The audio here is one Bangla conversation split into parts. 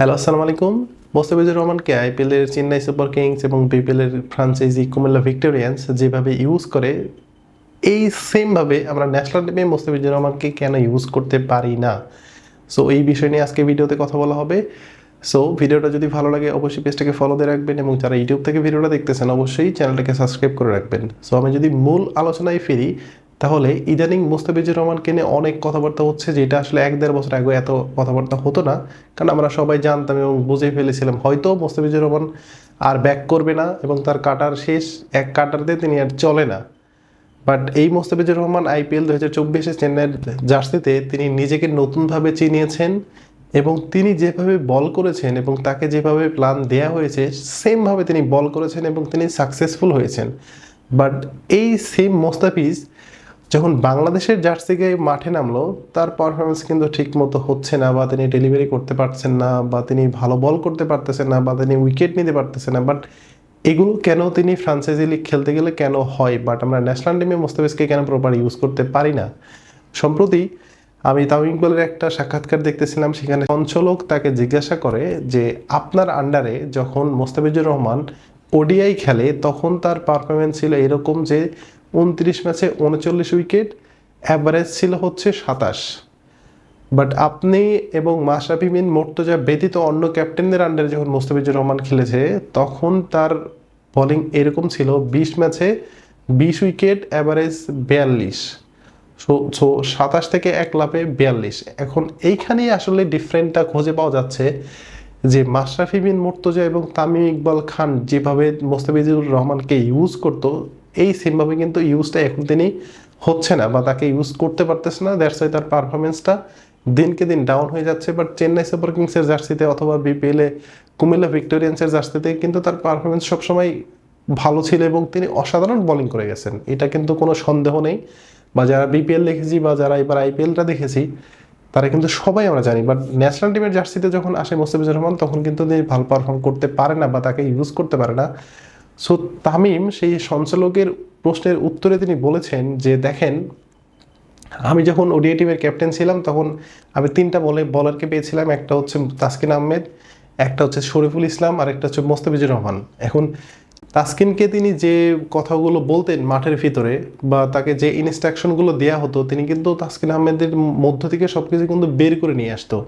হ্যালো আসসালামু আলাইকুম মোস্তাফিজুর রহমানকে আইপিএলের চেন্নাই সুপার কিংস এবং বিপিএলের ফ্রাঞ্চাইজি কুমিল্লা ভিক্টোরিয়ান্স যেভাবে ইউজ করে, এই সেমভাবে আমরা ন্যাশনাল টিমে মোস্তাফিজুর রহমানকে কেন ইউজ করতে পারি না? সো এই বিষয় নিয়ে আজকে ভিডিওতে কথা বলা হবে। সো ভিডিওটা যদি ভালো লাগে, অবশ্যই পেজটাকে ফলো দিয়ে রাখবেন এবং যারা ইউটিউব থেকে ভিডিওটা দেখতেছেন, অবশ্যই চ্যানেলটাকে সাবস্ক্রাইব করে রাখবেন। সো আমি যদি মূল আলোচনায় ফিরি তাহলে ইদানিং মুস্তাফিজুর রহমানকে নিয়ে অনেক কথাবার্তা হচ্ছে যেটা আসলে এক দেড় বছর আগে এত কথাবার্তা হতো না। কারণ আমরা সবাই জানতাম এবং বুঝে ফেলেছিলাম, হয়তো মুস্তাফিজুর রহমান আর ব্যাক করবে না এবং তার কাটার শেষ, এক কাটারতে তিনি আর চলে না। বাট এই মোস্তাফিজুর রহমান আইপিএল দু হাজার চব্বিশে চেন্নাইয়ের জার্সিতে তিনি নিজেকে নতুনভাবে চিনিয়েছেন এবং তিনি যেভাবে বল করেছেন এবং তাকে যেভাবে প্ল্যান দেয়া হয়েছে, সেমভাবে তিনি বল করেছেন এবং তিনি সাকসেসফুল হয়েছেন। বাট এই সেম মোস্তাফিজ যখন বাংলাদেশের জার্সিকে মাঠে নামলো, তার পারফরমেন্স কিন্তু ঠিক মতো হচ্ছে না বা তিনি ডেলিভারি করতে পারছেন না বা তিনি ভালো বল করতে পারতেছেন না বা তিনি উইকেট নিতে পারতেছেন না। বাট এগুলো কেন তিনি ফ্রান্সাইজি লিগ খেলতে গেলে কেন হয়? বাট আমরা ন্যাশনাল টিমে মোস্তাফিজকে কেন প্রপার ইউজ করতে পারি না? সম্প্রতি আমি তামিম ইকবালের একটা সাক্ষাৎকার দেখতেছিলাম, সেখানে সঞ্চালক তাকে জিজ্ঞাসা করে যে, আপনার আন্ডারে যখন মোস্তাফিজুর রহমান ওডিআই খেলে, তখন তার পারফরমেন্স ছিল এরকম যে উনত্রিশ ম্যাচে উনচল্লিশ উইকেট অ্যাভারেজ ছিল হচ্ছে সাতাশ। বাট আপনি এবং মাশরাফি বিন মোর্তজা ব্যতীত অন্য ক্যাপ্টেনদের আন্ডারে যখন মোস্তাফিজুর রহমান খেলেছে, তখন তার বলিং এরকম ছিল, বিশ ম্যাচে বিশ উইকেট অ্যাভারেজ বিয়াল্লিশ। সো সো সাতাশ থেকে এক লাভে বিয়াল্লিশ। এখন এইখানেই আসলে ডিফারেন্টটা খুঁজে পাওয়া যাচ্ছে যে মাশরাফি বিন মুর্তজা এবং তামিম ইকবাল খান যেভাবে মোস্তাফিজুর রহমানকে ইউজ করতো এই সেমভাবে কিন্তু ইউজটা এখন তিনি হচ্ছে না বা তাকে ইউজ করতে পারতেছে না দ্যাটস ওয়াই তার পারফরমেন্সটা দিনকে দিন ডাউন হয়ে যাচ্ছে। বাট চেন্নাই সুপার কিংসের জার্সিতে অথবা বিপিএলে কুমিল্লা ভিক্টোরিয়ান্সের জার্সিতে কিন্তু তার পারফরমেন্স সবসময় ভালো ছিল এবং তিনি অসাধারণ বোলিং করে গেছেন। এটা কিন্তু কোনো সন্দেহ নেই। বা যারা বিপিএল দেখেছি বা যারা এবার আইপিএলটা দেখেছি, তারা কিন্তু সবাই আমরা জানি। বাট ন্যাশনাল টিমের জার্সিতে যখন আসে মোস্তাফিজুর রহমান, তখন কিন্তু তিনি ভালো পারফর্ম করতে পারে না বা তাকে ইউজ করতে পারে না। সো তামিম সেই সঞ্চালকের প্রশ্নের উত্তরে তিনি বলেছেন যে, দেখেন, আমি যখন ওডিআই টিমের ক্যাপ্টেন ছিলাম, তখন আমি তিনটা বলে, বলারকে পেয়েছিলাম। একটা হচ্ছে তাসকিন আহমেদ, একটা হচ্ছে শরীফুল ইসলাম, আর একটা হচ্ছে মোস্তাফিজুর রহমান। এখন তাসকিনকে তিনি যে কথাগুলো বলতেন মাঠের ভিতরে বা তাকে যে ইনস্ট্রাকশনগুলো দেওয়া হতো, তিনি কিন্তু তাসকিন আহমেদের মধ্য থেকে সব কিছু কিন্তু বের করে নিয়ে আসতো।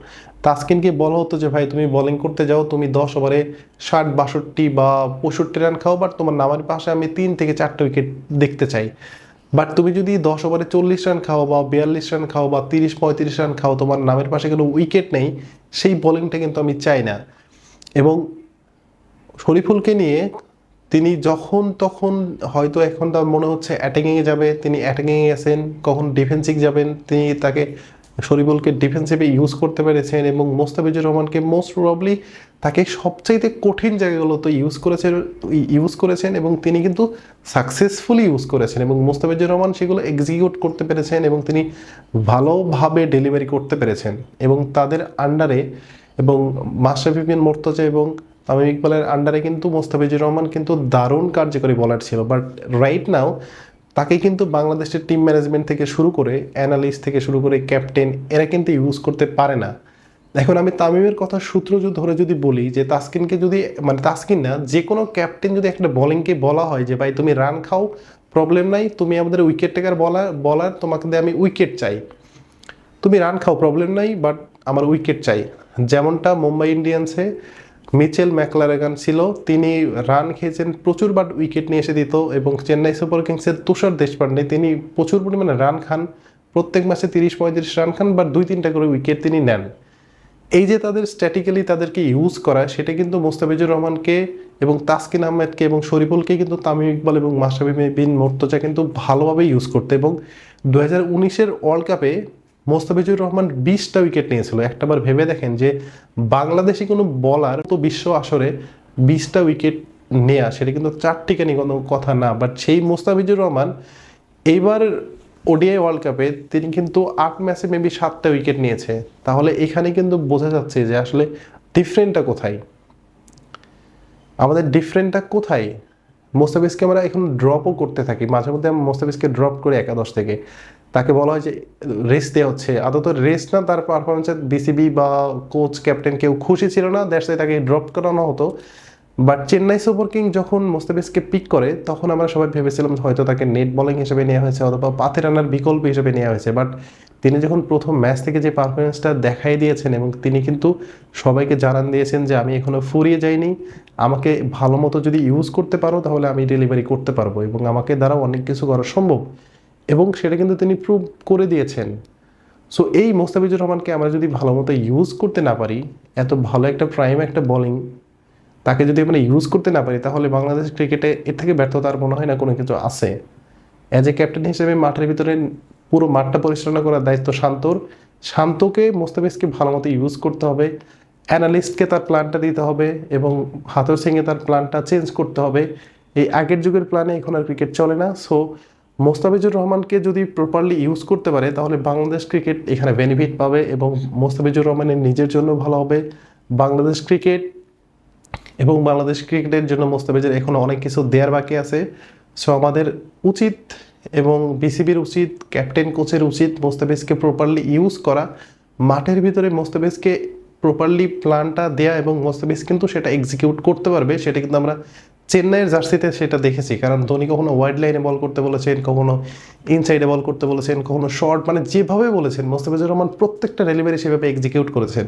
তাসকিনকে বলা হতো যে, ভাই, তুমি বোলিং করতে যাও, তুমি দশ ওভারে ষাট, বাষট্টি বা পঁয়ষট্টি রান খাও বাট তোমার নামের পাশে আমি তিন থেকে চারটে উইকেট দেখতে চাই। বাট তুমি যদি দশ ওভারে চল্লিশ রান খাও বা বিয়াল্লিশ রান খাও বা তিরিশ, পঁয়ত্রিশ রান খাও, তোমার নামের পাশে কোনো উইকেট নেই, সেই বোলিংটা কিন্তু আমি চাই না। এবং শরীফুলকে নিয়ে তিনি যখন তখন হয়তো এখন তার মনে হচ্ছে অ্যাটাকিংয়ে যাবে, তিনি অ্যাটাকিংয়ে গেছেন, কখন ডিফেন্সিভ যাবেন, তিনি তাকে শরীফুলকে ডিফেন্সিভে ইউজ করতে পেরেছেন এবং মোস্তাফিজুর রহমানকে মোস্ট প্রবাবলি তাকে সবচাইতে কঠিন জায়গাগুলোতে ইউজ করেছেন ইউজ করেছেন এবং তিনি কিন্তু সাকসেসফুলি ইউজ করেছেন এবং মোস্তাফিজুর রহমান সেগুলো এক্সিকিউট করতে পেরেছেন এবং তিনি ভালোভাবে ডেলিভারি করতে পেরেছেন এবং তাদের আন্ডারে এবং মাশরাফি বিন মোর্তজা এবং তামিম ইকবালের আন্ডারে কিন্তু মোস্তাফিজুর রহমান কিন্তু দারুণ কার্যকরী বলার ছিল। বাট রাইট নাও তাকে কিন্তু বাংলাদেশের টিম ম্যানেজমেন্ট থেকে শুরু করে অ্যানালিস্ট থেকে শুরু করে ক্যাপ্টেন এরা কিন্তু ইউজ করতে পারে না। এখন আমি তামিমের কথা সূত্র ধরে যদি বলি যে তাসকিনকে যদি মানে তাসকিন না, যে কোনো ক্যাপ্টেন যদি একটা বোলিংকে বলা হয় যে, ভাই, তুমি রান খাও প্রবলেম নাই, তুমি আমাদের উইকেট টেকার বলার বলার তোমাকে আমি উইকেট চাই। তুমি রান খাও প্রবলেম নাই বাট আমার উইকেট চাই। যেমনটা মুম্বাই ইন্ডিয়ান্সে মিচেল ম্যাকলারেগান ছিল। তিনি রান খেয়েছেন প্রচুর বাট উইকেট নিয়ে এসে দিত এবং চেন্নাই সুপার কিংসের তুষার দেশপান্ডে তিনি প্রচুর পরিমাণে রান খান। প্রত্যেক ম্যাচে তিরিশ পঁয়ত্রিশ রান খান বা দুই তিনটা করে উইকেট তিনি নেন। এই যে তাদের স্ট্র্যাটিক্যালি তাদেরকে ইউজ করা, সেটা কিন্তু মোস্তাফিজুর রহমানকে এবং তাসকিন আহমেদকে এবং শরীফুলকে কিন্তু তামিম ইকবাল এবং মাশরাফি বিন মোর্তজা কিন্তু ভালোভাবে ইউজ করতে এবং দু হাজার উনিশের ওয়ার্ল্ড কাপে মোস্তাফিজুর রহমান বিশটা উইকেট নিয়েছিল। একটাবার ভেবে দেখেন যে বাংলাদেশি কোনো বলার তো বিশ্ব আসরে বিশটা উইকেট নেয়া, সেটা কিন্তু চারটিখানি কোনো কথা না। বাট সেই মোস্তাফিজুর রহমান এইবার ওডিআই ওয়ার্ল্ড কাপে তিনি কিন্তু আট ম্যাচে মেবি সাতটা উইকেট নিয়েছে। তাহলে এখানে কিন্তু বোঝা যাচ্ছে যে আসলে ডিফারেন্টটা কোথায়। আমাদের ডিফারেন্টটা কোথায়? মোস্তাফিজকে আমরা এখন ড্রপও করতে থাকি। মাঝে মধ্যে মোস্তাফিজকে ড্রপ করি একাদশ থেকে। তাকে বলা হয় যে রেস্ট দেওয়া হচ্ছে। আদত রেস্ট না, তার পারফরমেন্সে বিসিবি বা কোচ ক্যাপ্টেন কেউ খুশি ছিল না দ্যাটস তাকে ড্রপ করানো হতো। বাট চেন্নাই সুপার কিং যখন মোস্তাফিজকে পিক করে, তখন আমরা সবাই ভেবেছিলাম হয়তো তাকে নেট বোলিং হিসেবে নেওয়া হয়েছে অথবা পাথে রানার বিকল্প হিসেবে নেওয়া হয়েছে। বাট তিনি যখন প্রথম ম্যাচ থেকে যে পারফরমেন্সটা দেখাই দিয়েছেন এবং তিনি কিন্তু সবাইকে জানান দিয়েছেন যে, আমি এখনও ফুরিয়ে যাইনি। আমাকে ভালো মতো যদি ইউজ করতে পারো, তাহলে আমি ডেলিভারি করতে পারব এবং আমাকে দ্বারাও অনেক কিছু করা সম্ভব। এবং সেটা কিন্তু তিনি প্রুভ করে দিয়েছেন। সো এই মোস্তাফিজুর রহমানকে আমরা যদি ভালো মতো ইউজ করতে না পারি, এত ভালো একটা প্রাইম একটা বোলিং তাকে যদি আমরা ইউজ করতে না পারি, তাহলে বাংলাদেশ ক্রিকেটে এর থেকে ব্যর্থতা আর মনে হয় না কোনো কিছু আছে। অ্যাজ এ ক্যাপ্টেন হিসেবে মাঠের ভিতরে পুরো মাঠটা পরিচালনা করার দায়িত্ব শান্তর। শান্তকে মোস্তাফিজকে ভালো মতো ইউজ করতে হবে অ্যানালিস্টকে তার প্ল্যানটা দিতে হবে এবং হাতর সিংয়ে তার প্ল্যানটা চেঞ্জ করতে হবে। এই আগের যুগের প্ল্যানে এখন আর ক্রিকেট চলে না। সো মোস্তাফিজুর রহমানকে যদি প্রপারলি ইউজ করতে পারে, তাহলে বাংলাদেশ ক্রিকেট এখানে বেনিফিট পাবে এবং মোস্তাফিজুর রহমানের নিজের জন্য ভালো হবে। বাংলাদেশ ক্রিকেট এবং বাংলাদেশ ক্রিকেটের জন্য মোস্তাফিজের এখনও অনেক কিছু দেওয়ার বাকি আছে। সো আমাদের উচিত এবং বিসিবির উচিত ক্যাপ্টেন কোচের উচিত মোস্তাফিজকে প্রপারলি ইউজ করা। মাঠের ভিতরে মোস্তাফিজকে প্রপারলি প্ল্যানটা দেয়া এবং মোস্তাফিজ কিন্তু সেটা এক্সিকিউট করতে পারবে, সেটা কিন্তু আমরা চেন্নাইয়ের জার্সিতে সেটা দেখেছি। কারণ ধোনি কখনো ওয়াইড লাইনে বল করতে বলেছেন, কখনো ইনসাইডে বল করতে বলেছেন, কখনো শর্ট মানে যেভাবে বলেছেন, মোস্তাফিজুর রহমান প্রত্যেকটা ডেলিভারি সেভাবে এক্সিকিউট করেছেন।